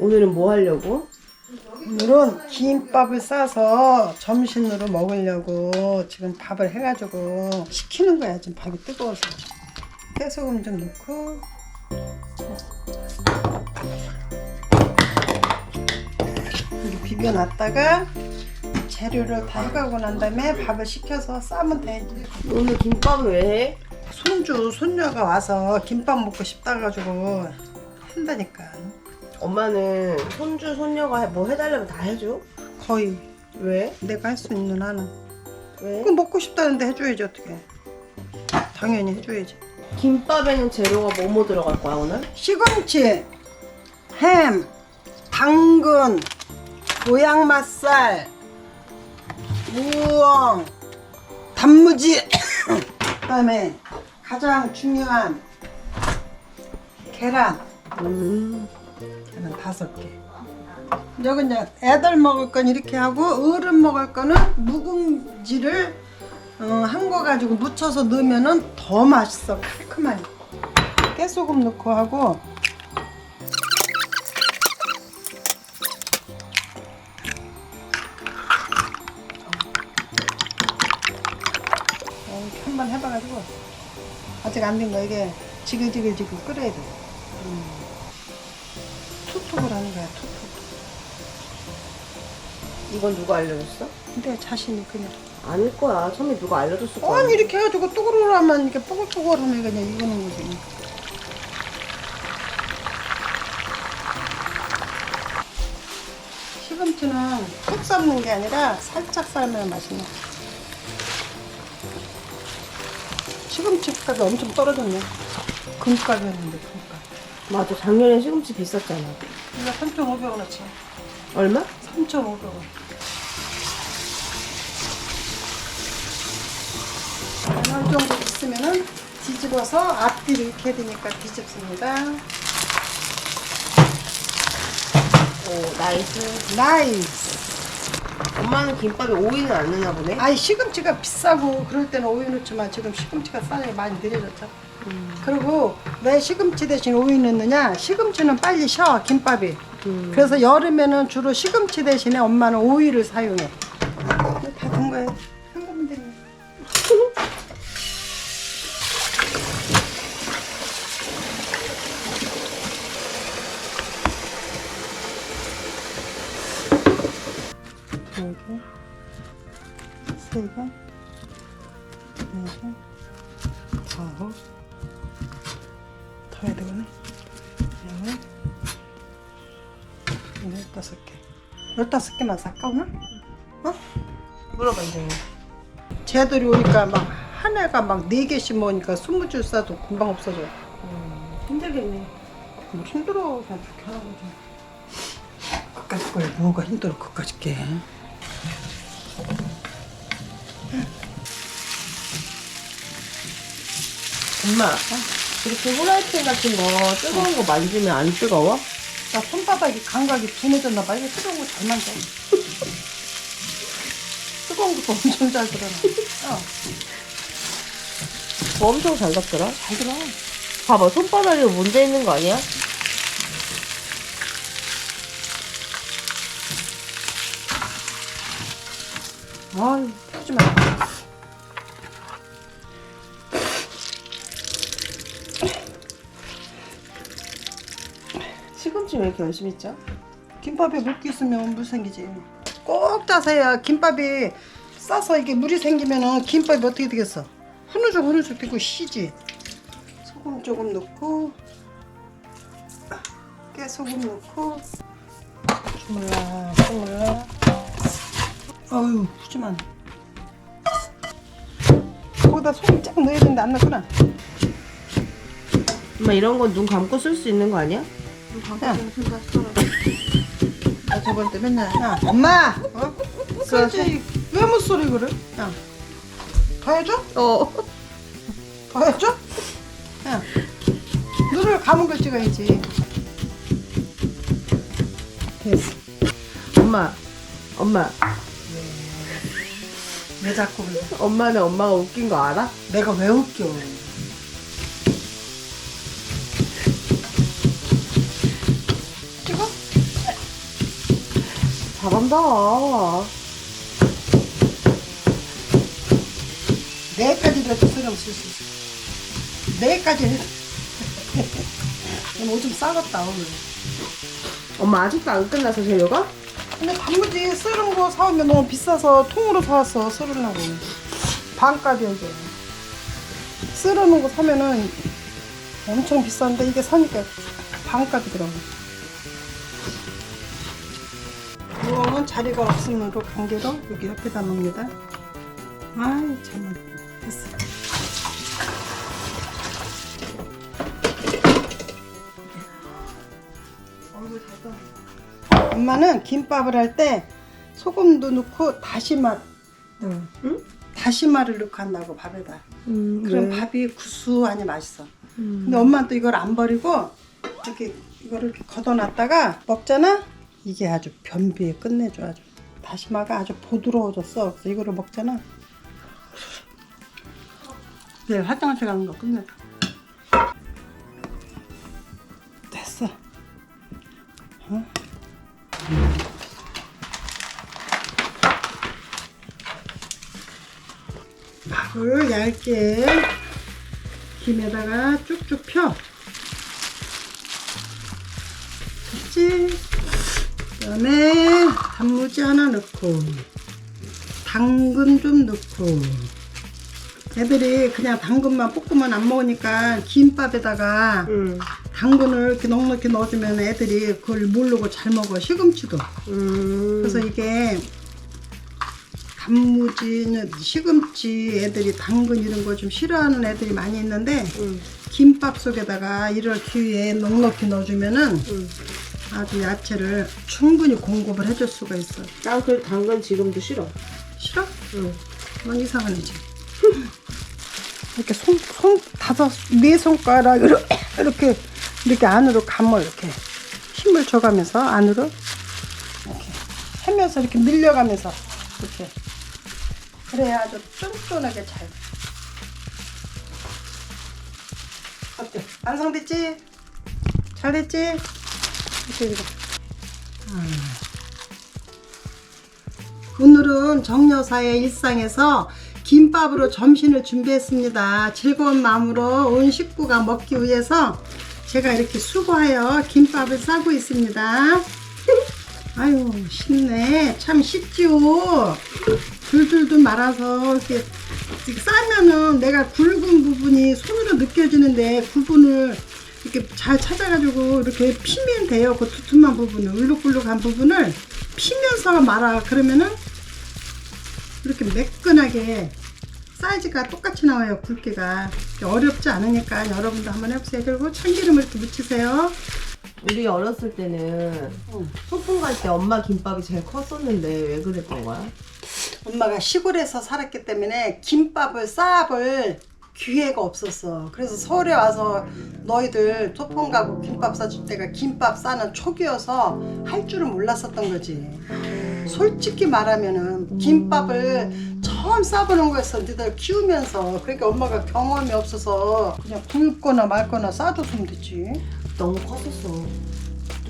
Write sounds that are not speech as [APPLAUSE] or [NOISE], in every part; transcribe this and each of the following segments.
오늘은 뭐 하려고? 오늘은 김밥을 싸서 점심으로 먹으려고 지금 밥을 해가지고 식히는 거야. 지금 밥이 뜨거워서. 깨소금 좀 넣고. 이렇게 비벼놨다가 재료를 다 해가고 난 다음에 밥을 식혀서 싸면 돼. 오늘 김밥은 왜 해? 손주, 손녀가 와서 김밥 먹고 싶다 가지고 한다니까. 엄마는 손주 손녀가 뭐 해달라면 다 해줘? 거의 왜? 내가 할 수 있는 한은. 왜? 그럼 먹고 싶다는데 해줘야지 어떻게 당연히 해줘야지 김밥에는 재료가 뭐뭐 들어갈 거야 오늘? 시금치 햄 당근 보양맛살 우엉 단무지 [COUGHS] 그다음에 가장 중요한 계란 음. 계란 다섯 개. 여기 이제 애들 먹을 건 이렇게 하고 어른 먹을 거는 묵은지를 어, 한거 가지고 묻혀서 넣으면은 더 맛있어 깔끔하게 깨소금 넣고 하고. 어, 이렇게 한 번 해봐가지고. 아직 안 된 거 이게 지글지글지글 끓여야 돼. 음. 투톱을 하는 거야 투톱 이건 누가 알려줬어? 근데 자신이 그냥. 아닐 거야. 처음에 누가 알려줬을 거야. 아니 이렇게 해가지고 또그러라면 이렇게 뽀글뽀글하면 그냥 이거는 거지. 시금치는 푹 삶는 게 아니라 살짝 삶으면 맛있네. 시금치 값이 엄청 떨어졌네. 금값이었는데 금값 맞아 작년에 시금치 비쌌잖아. 이거 3,500원어치 얼마? 3,500원. 어느 정도 있으면은 뒤집어서 앞뒤로 이렇게 되니까 뒤집습니다. 오 나이스. 나이스. 엄마는 김밥에 오이는 안 넣나 보네? 아이 시금치가 비싸고 그럴 때는 오이 넣지만 지금 시금치가 싸니 많이 내려졌죠 그리고 왜 시금치 대신 오이 넣느냐? 시금치는 빨리 쉬어 김밥이. 음. 그래서 여름에는 주로 시금치 대신에 엄마는 오이를 사용해. 다된 거예요? 한 거면 되네 두 개, 세 개, 네 개, 아홉, 더 해야 되겠네. 열, 열다섯 개. 열다섯 개만 살까 오늘? 어? 물어봐 이제 쟤들이 오니까 막 한 애가 막네 개씩 먹으니까 스무 줄 싸도 금방 없어져. 힘들겠네 뭐 힘들어 그냥 그렇게 하는 거지. 그까짓 거에 뭐가 힘들어 그까짓 게. 엄마 이렇게 후라이팬 같은 거 뜨거운 거 만지면 안 뜨거워? 나 손바닥이 감각이 둔해졌나 봐. 이거 뜨거운 거 잘 만져. [LAUGHS] 뜨거운 것도 엄청 잘 들어나. 어, 뭐 엄청 잘 닦더라 잘 들어. 봐봐 손바닥에 문제 있는 거 아니야? 아유, 펴지 마. 왜 이렇게 열심히 짜? 김밥에 물기 있으면 물 생기지. 꼭 짜서 해야 김밥이 싸서 이게 물이 생기면은 김밥이 어떻게 되겠어? 흐느적 흐느적 되고 시지. 소금 조금 넣고 깨소금 넣고 주물라 주물라. 어유 푸짐한. 거기다 소금 쫙 넣어야 되는데 안 넣구나. 엄마 이런 건 눈 감고 쓸 수 있는 거 아니야? 야. 나 저번 때 맨날 야 엄마 어? 그렇지 왜 못 소리 그래? 야. 더 해줘? 어더 해줘? 야 눈을 감은 걸 찍어야지 됐어 엄마 엄마 왜 자꾸 그래 엄마는 엄마가 웃긴 거 알아? 내가 왜 웃겨 잘한다. 네까지라도 쓰려면 쓸수 있어. 네까지 해. [LAUGHS] 오늘 오줌 싸갔다 오늘. 엄마 아직도 안 끝났어 재료가? 근데 단무지 쓰는 거 사오면 너무 비싸서 통으로 사왔어 쓰려고. 반값이야 이게. 쓰려는 거 사면은 엄청 비싼데 이게 사니까 반값이더라고. 이거는 자리가 없으므로 관계로 여기 옆에다 놓습니다. 아이 참 됐어. 엄마는 김밥을 할 때 소금도 넣고 다시마, 응. 다시마를 넣고 한다고 밥에다. 음, 그럼 밥이 구수하니 맛있어. 음. 근데 엄마는 또 이걸 안 버리고 이렇게 이거를 이렇게 걷어놨다가 먹잖아. 이게 아주 변비에 끝내줘 아주. 다시마가 아주 부드러워졌어. 그래서 이거를 먹잖아. 네, 화장실 가는 거 끝내줘. 됐어. 어? 밥을 얇게 김에다가 쭉쭉 펴. 다음에 단무지 하나 넣고 당근 좀 넣고 애들이 그냥 당근만 볶으면 안 먹으니까 김밥에다가 음. 당근을 이렇게 넉넉히 넣어주면 애들이 그걸 모르고 잘 먹어 시금치도 음. 그래서 이게 단무지는 시금치 애들이 당근 이런 거 좀 싫어하는 애들이 많이 있는데 음. 김밥 속에다가 이럴 기회에 넉넉히 넣어주면은 음. 아주 야채를 충분히 공급을 해줄 수가 있어. 난그 당근 지금도 싫어. 싫어? 응. 넌 이상한 애지. [LAUGHS] 이렇게 손, 손 다섯, 네 손가락으로 [LAUGHS] 이렇게, 이렇게 안으로 감어, 이렇게. 힘을 줘가면서 안으로. 이렇게. 하면서 이렇게 밀려가면서. 이렇게. 그래야 아주 쫀쫀하게 잘. 어때? 완성됐지? 잘 됐지? 이렇게, 이렇게. 오늘은 정여사의 일상에서 김밥으로 점심을 준비했습니다. 즐거운 마음으로 온 식구가 먹기 위해서 제가 이렇게 수고하여 김밥을 싸고 있습니다. [LAUGHS] 아유, 쉽네. 참 쉽지요. 줄줄줄 말아서 이렇게, 싸면은 내가 굵은 부분이 손으로 느껴지는데 부분을 이렇게 잘 찾아가지고 이렇게 피면 돼요. 그 두툼한 부분을, 울룩울룩한 부분을 피면서 말아. 그러면은 이렇게 매끈하게 사이즈가 똑같이 나와요 굵기가 어렵지 않으니까 여러분도 한번 해보세요 그리고 참기름을 이렇게 묻히세요 우리 어렸을 때는 소풍 갈 때 엄마 김밥이 제일 컸었는데 왜 그랬던 거야? 엄마가 시골에서 살았기 때문에 김밥을 싸볼 기회가 없었어. 그래서 서울에 와서 너희들 소풍 가고 김밥 싸줄 때가 김밥 싸는 초기여서 할 줄은 몰랐었던 거지. 솔직히 말하면은 김밥을 처음 싸보는 거였어 니들 키우면서 그러니까 엄마가 경험이 없어서 그냥 굵거나 말거나 싸줬으면 됐지. 너무 컸었어.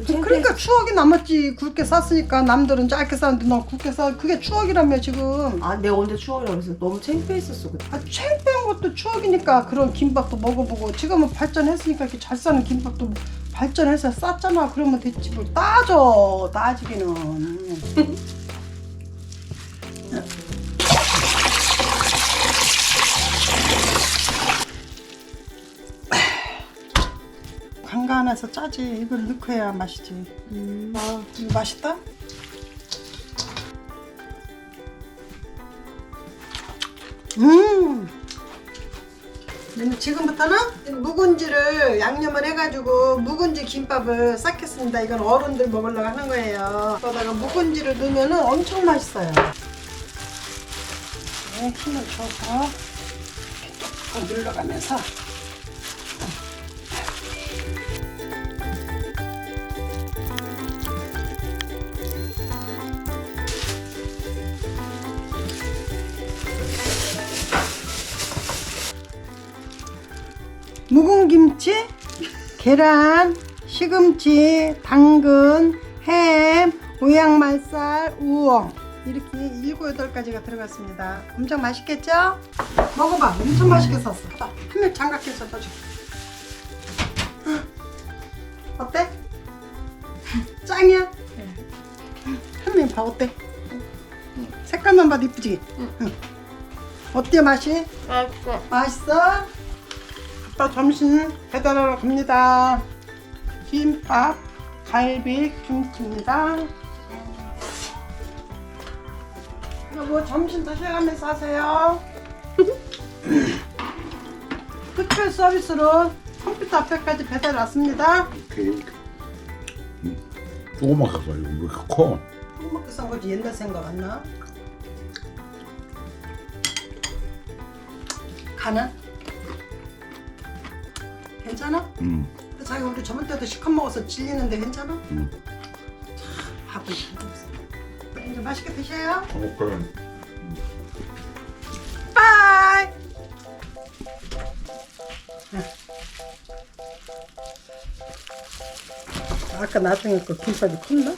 좀 그러니까 추억이 남았지. 굵게 쌌으니까 남들은 짧게 쌌는데 너 굵게 싸 그게 추억이라며 지금. 아, 내가 언제 추억이라고 그랬어. 너무 창피했었어 그때. 아, 창피한 것도 추억이니까 그런 김밥도 먹어보고. 지금은 발전했으니까 이렇게 잘 싸는 김밥도 발전해서 쌌잖아. 그러면 됐지 뭘 따져 따지기는 [LAUGHS] 간간해서 짜지 이걸 넣고 해야 맛이지 음. 아 이거 맛있다? 음 네, 지금부터는 묵은지를 양념을 해가지고 묵은지 김밥을 쌓겠습니다. 이건 어른들 먹으려고 하는 거예요. 거기다가 묵은지를 넣으면 엄청 맛있어요. 네, 힘을 줘서 이렇게 쭉 눌러가면서 묵은 김치, 계란, 시금치, 당근, 햄, 우양말살, 우엉 이렇게 일곱 여덟 가지가 들어갔습니다. 엄청 맛있겠죠? 먹어봐. 엄청 맛있게 썼어. 한명 장갑해서 넣어줄게. 어때? 짱이야? 한명 봐 어때? 색깔만 봐도 이쁘지? 응. 어때 맛이? 맛있어. 맛있어? 아빠 점심 배달하러 갑니다. 김밥, 갈비, 김치입니다. 여보 점심 드셔가면서 하세요. [LAUGHS] 특별 서비스로 컴퓨터 앞에까지 배달 왔습니다. 오케이. 음, 조그맣게 가 이거 왜 이렇게 커? 조그맣게 싼 거지 옛날 생각 안 나? 가나? 괜찮아? 음, 자기 우리 저번 때도 시커 먹어서 질리는데 괜찮아? 음. 밥을 잘 없어. 네, 이제 맛있게 드세요. 오케이. 빠이. 아까 나중에 그 김밥이 컸나?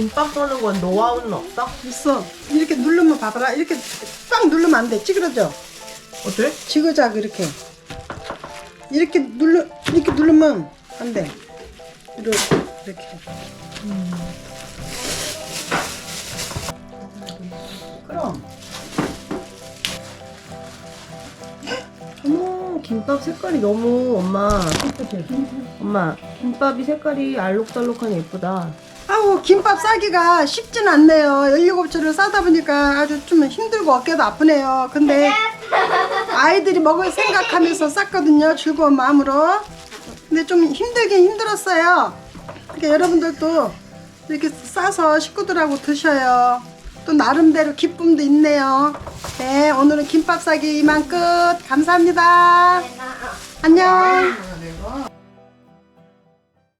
김밥 써는 건 노하우는 없어? 있어. 이렇게 누르면 봐봐라. 이렇게 딱 누르면 안 돼. 찌그러져. 어때? 지그작 이렇게. 이렇게 눌러 이렇게 누르면 안 돼. 이렇게 이렇게. 그럼. 어머 김밥 색깔이 너무 엄마 엄마 김밥이 색깔이 알록달록하니 예쁘다 아우 김밥 싸기가 쉽진 않네요. 17줄을 싸다 보니까 아주 좀 힘들고 어깨도 아프네요. 근데 아이들이 먹을 생각하면서 쌌거든요. 즐거운 마음으로. 근데 좀 힘들긴 힘들었어요. 그러니까 여러분들도 이렇게 싸서 식구들하고 드셔요. 또 나름대로 기쁨도 있네요. 네, 오늘은 김밥 싸기 이만 끝. 감사합니다. 안녕.